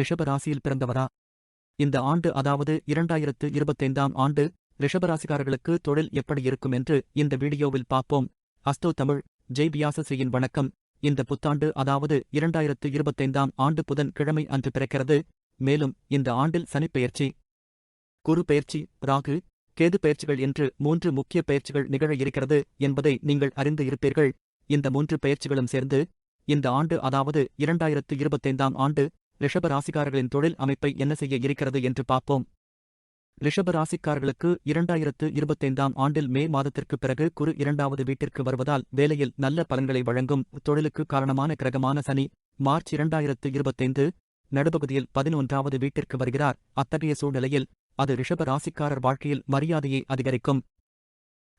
ரிஷபராசியில் பிறந்தவரா? இந்த ஆண்டு அதாவது இரண்டாயிரத்து இருபத்தைந்தாம் ஆண்டு ரிஷபராசிக்காரர்களுக்கு தொழில் எப்படி இருக்கும் என்று இந்த வீடியோவில் பார்ப்போம். அஸ்தோ தமிழ் ஜெய் பியாசஸ்ரீயின் வணக்கம். இந்த புத்தாண்டு அதாவது இரண்டாயிரத்து இருபத்தைந்தாம் ஆண்டு புதன் கிழமை அன்று பிறக்கிறது. மேலும் இந்த ஆண்டில் சனிப்பெயர்ச்சி குரு பெயர்ச்சி ராகு கேது பெயர்ச்சிகள் என்று மூன்று முக்கிய பெயர்ச்சிகள் நிகழ இருக்கிறது என்பதை நீங்கள் அறிந்து இருப்பீர்கள். இந்த மூன்று பெயர்ச்சிகளும் சேர்ந்து இந்த ஆண்டு அதாவது இரண்டாயிரத்து இருபத்தைந்தாம் ஆண்டு ரிஷப ராசிக்காரர்களின் தொழில் அமைப்பை என்ன செய்ய இருக்கிறது என்று பார்ப்போம். ரிஷப ராசிக்காரர்களுக்கு இரண்டாயிரத்து இருபத்தைந்தாம் ஆண்டில் மே மாதத்திற்குப் பிறகு குரு இரண்டாவது வீட்டிற்கு வருவதால் வேலையில் நல்ல பலன்களை வழங்கும் தொழிலுக்கு காரணமான கிரகமான சனி மார்ச் இரண்டாயிரத்து இருபத்தைந்து நடுப்பகுதியில் பதினொன்றாவது வீட்டிற்கு வருகிறார். அத்தகைய சூழ்நிலையில் அது ரிஷப ராசிக்காரர் வாழ்க்கையில் மரியாதையை அதிகரிக்கும்.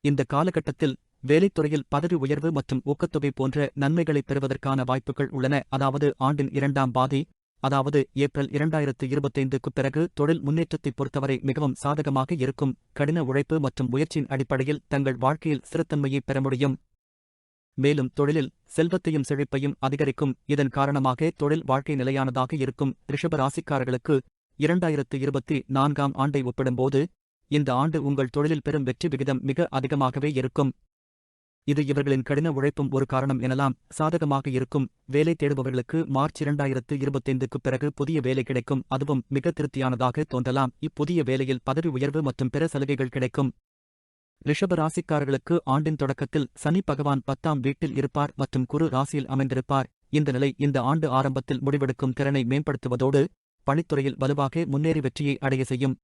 இந்த காலகட்டத்தில் வேலைத்துறையில் பதவி உயர்வு மற்றும் ஊக்கத்தொகை போன்ற நன்மைகளை பெறுவதற்கான வாய்ப்புகள் உள்ளன. அதாவது ஆண்டின் இரண்டாம் பாதி அதாவது ஏப்ரல் இரண்டாயிரத்து இருபத்தைந்துக்குப் பிறகு தொழில் முன்னேற்றத்தைப் பொறுத்தவரை மிகவும் சாதகமாக இருக்கும். கடின உழைப்பு மற்றும் முயற்சியின் அடிப்படையில் தங்கள் வாழ்க்கையில் சிறுத்தன்மையை பெற முடியும். மேலும் தொழிலில் செல்வத்தையும் செழிப்பையும் அதிகரிக்கும். இதன் காரணமாக தொழில் வாழ்க்கை நிலையானதாக இருக்கும். ரிஷப ராசிக்காரர்களுக்கு இரண்டாயிரத்து இருபத்தி நான்காம் ஆண்டை ஒப்பிடும்போது இந்த ஆண்டு உங்கள் தொழிலில் பெறும் வெற்றி விகிதம் மிக அதிகமாகவே இருக்கும். இது இவர்களின் கடின உழைப்பும் ஒரு காரணம் எனலாம். சாதகமாக இருக்கும் வேலை தேடுபவர்களுக்கு மார்ச் இரண்டாயிரத்து இருபத்தைந்துக்குப் பிறகு புதிய வேலை கிடைக்கும். அதுவும் மிக திருப்தியானதாக தோன்றலாம். இப்புதிய வேலையில் பதவி உயர்வு மற்றும் பிற சலுகைகள் கிடைக்கும். ரிஷப ராசிக்காரர்களுக்கு ஆண்டின் தொடக்கத்தில் சனி பகவான் பத்தாம் வீட்டில் இருப்பார் மற்றும் குரு ராசியில் அமைந்திருப்பார். இந்த நிலை இந்த ஆண்டு ஆரம்பத்தில் முடிவெடுக்கும் திறனை மேம்படுத்துவதோடு பணித்துறையில் வலுவாக முன்னேறி வெற்றியை அடைய செய்யும்.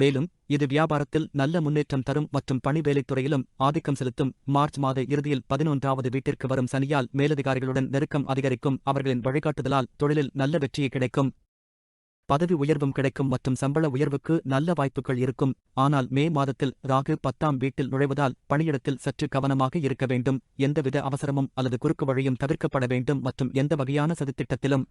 மேலும் இது வியாபாரத்தில் நல்ல முன்னேற்றம் தரும் மற்றும் பணி வேலைத்துறையிலும் ஆதிக்கம் செலுத்தும். மார்ச் மாத இறுதியில் பதினொன்றாவது வீட்டிற்கு வரும் சனியால் மேலதிகாரிகளுடன் நெருக்கம் அதிகரிக்கும். அவர்களின் வழிகாட்டுதலால் தொழிலில் நல்ல வெற்றியை கிடைக்கும். பதவி உயர்வும் கிடைக்கும் மற்றும் சம்பள உயர்வுக்கு நல்ல வாய்ப்புகள் இருக்கும். ஆனால் மே மாதத்தில் ராகு பத்தாம் வீட்டில் நுழைவதால் பணியிடத்தில் சற்று கவனமாக இருக்க வேண்டும். எந்தவித அவசரமும் அல்லது குறுக்கு வழியும் தவிர்க்கப்பட வேண்டும் மற்றும் எந்த வகையான சதித்திட்டத்திலும்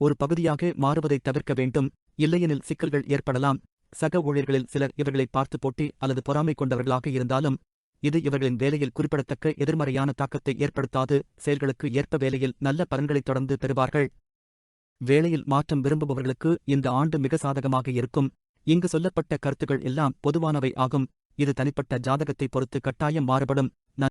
ஒரு பகுதியாக மாறுவதை தவிர்க்க வேண்டும். இல்லையெனில் சிக்கல்கள் ஏற்படலாம். சக ஊழியர்களில் சிலர் இவர்களை பார்த்து போட்டி அல்லது பொறாமை கொண்டவர்களாக இருந்தாலும் இது இவர்களின் வேலையில் குறிப்பிடத்தக்க எதிர்மறையான தாக்கத்தை ஏற்படுத்தாது செயல்களுக்கு ஏற்ப வேலையில் நல்ல பலன்களைத் தொடர்ந்து பெறுவார்கள். வேலையில் மாற்றம் விரும்புபவர்களுக்கு இந்த ஆண்டு மிக சாதகமாக இருக்கும். இங்கு சொல்லப்பட்ட கருத்துக்கள் எல்லாம் பொதுவானவை ஆகும். இது தனிப்பட்ட ஜாதகத்தை பொறுத்து கட்டாயம் மாறுபடும்.